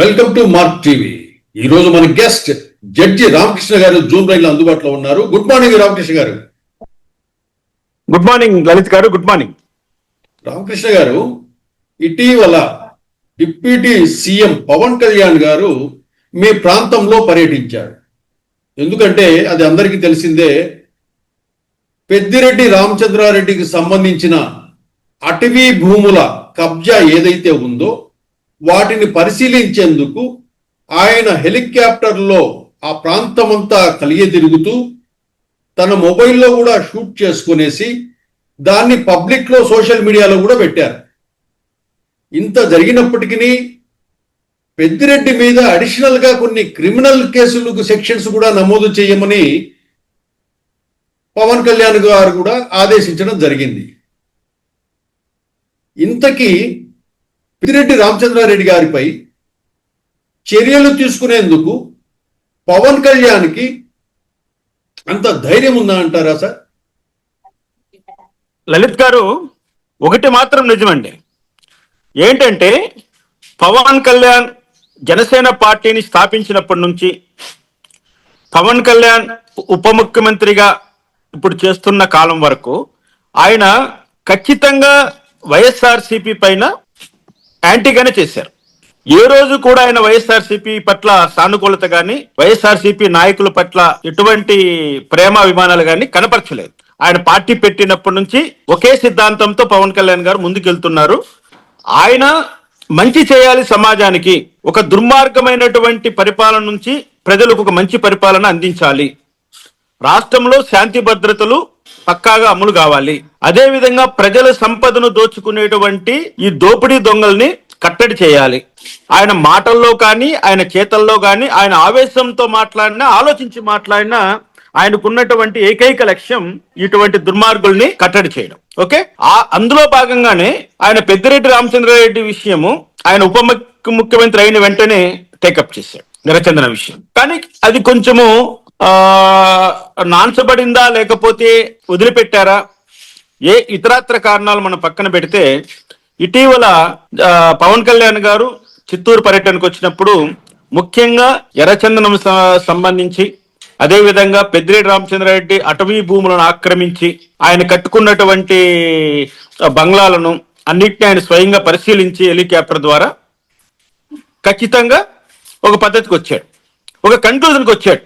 Welcome to mark TV. ఈ రోజు మన గెస్ట్ జడ్జి రామకృష్ణ గారు జూమ్ లైన్లో అందుబాటులో ఉన్నారు. గుడ్ మార్నింగ్ రామకృష్ణ గారు. గుడ్ మార్నింగ్ లలిత్ గారు గుడ్ మార్నింగ్. రామకృష్ణ గారు ఇటీవల డిప్యూటీ సీఎం పవన్ కళ్యాణ్ గారు మీ ప్రాంతంలో పర్యటించారు. ఎందుకంటే అది అందరికీ తెలిసిందే పెద్దిరెడ్డి రామచంద్రారెడ్డికి సంబంధించిన అటవీ భూముల కబ్జా ఏదైతే ఉందో వాటిని పరిశీలించేందుకు ఆయన హెలికాప్టర్లో ఆ ప్రాంతమంతా కలిగి తిరుగుతూ తన మొబైల్లో కూడా షూట్ చేసుకునేసి దాన్ని పబ్లిక్లో సోషల్ మీడియాలో కూడా పెట్టారు. ఇంత జరిగినప్పటికీ పెద్దిరెడ్డి మీద అడిషనల్గా కొన్ని క్రిమినల్ కేసులకు సెక్షన్స్ కూడా నమోదు చేయమని పవన్ కళ్యాణ్ గారు కూడా ఆదేశించడం జరిగింది. ఇంతకీ పెద్దిరెడ్డి రామచంద్రారెడ్డి గారిపై చర్యలు తీసుకునేందుకు పవన్ కళ్యాణ్కి అంత ధైర్యం ఉందా అంటారా సార్? లలిత్ గారు ఒకటి మాత్రం నిజమండి. ఏంటంటే పవన్ కళ్యాణ్ జనసేన పార్టీని స్థాపించినప్పటి నుంచి పవన్ కళ్యాణ్ ఉప ముఖ్యమంత్రిగా ఇప్పుడు చేస్తున్న కాలం వరకు ఆయన ఖచ్చితంగా వైఎస్ఆర్సీపీ పైన యాంటీగానే చేశారు. ఏ రోజు కూడా ఆయన వైఎస్ఆర్సీపీ పట్ల సానుకూలత గాని వైఎస్ఆర్సీపీ నాయకుల పట్ల ఎటువంటి ప్రేమ విమానాలు గాని కనపరచలేదు. ఆయన పార్టీ పెట్టినప్పటి నుంచి ఒకే సిద్ధాంతంతో పవన్ కళ్యాణ్ గారు ముందుకెళ్తున్నారు. ఆయన మంచి చేయాలి సమాజానికి ఒక దుర్మార్గమైనటువంటి పరిపాలన నుంచి ప్రజలకు ఒక మంచి పరిపాలన అందించాలి. రాష్ట్రంలో శాంతి భద్రతలు పక్కాగా అమలు కావాలి. అదేవిధంగా ప్రజల సంపదను దోచుకునేటువంటి ఈ దోపిడీ దొంగల్ని కట్టడి చేయాలి. ఆయన మాటల్లో కానీ ఆయన చేతల్లో కానీ ఆయన ఆవేశంతో మాట్లాడినా ఆలోచించి మాట్లాడినా ఆయనకున్నటువంటి ఏకైక లక్ష్యం ఇటువంటి దుర్మార్గుల్ని కట్టడి చేయడం. ఓకే? ఆ అందులో భాగంగానే ఆయన పెద్దిరెడ్డి రామచంద్రారెడ్డి విషయము ఆయన ఉప ముఖ్య- ముఖ్యమంత్రి అయిన వెంటనే టేకప్ చేశాడు నిరచందన విషయం. కానీ అది కొంచెము ఆ నాన్చబడిందా లేకపోతే వదిలిపెట్టారా? ఏ ఇతరత్ర కారణాలు మనం పక్కన పెడితే ఇటీవల పవన్ కళ్యాణ్ గారు చిత్తూరు పర్యటనకు వచ్చినప్పుడు ముఖ్యంగా ఎర్రచందనం సంబంధించి అదేవిధంగా పెద్దిరెడ్డి రామచంద్రారెడ్డి అటవీ భూములను ఆక్రమించి ఆయన కట్టుకున్నటువంటి బంగ్లాలను అన్నిటిని ఆయన స్వయంగా పరిశీలించి హెలికాప్టర్ ద్వారా ఖచ్చితంగా ఒక పద్ధతికి వచ్చాడు. ఒక కన్క్లూజన్కి వచ్చాడు.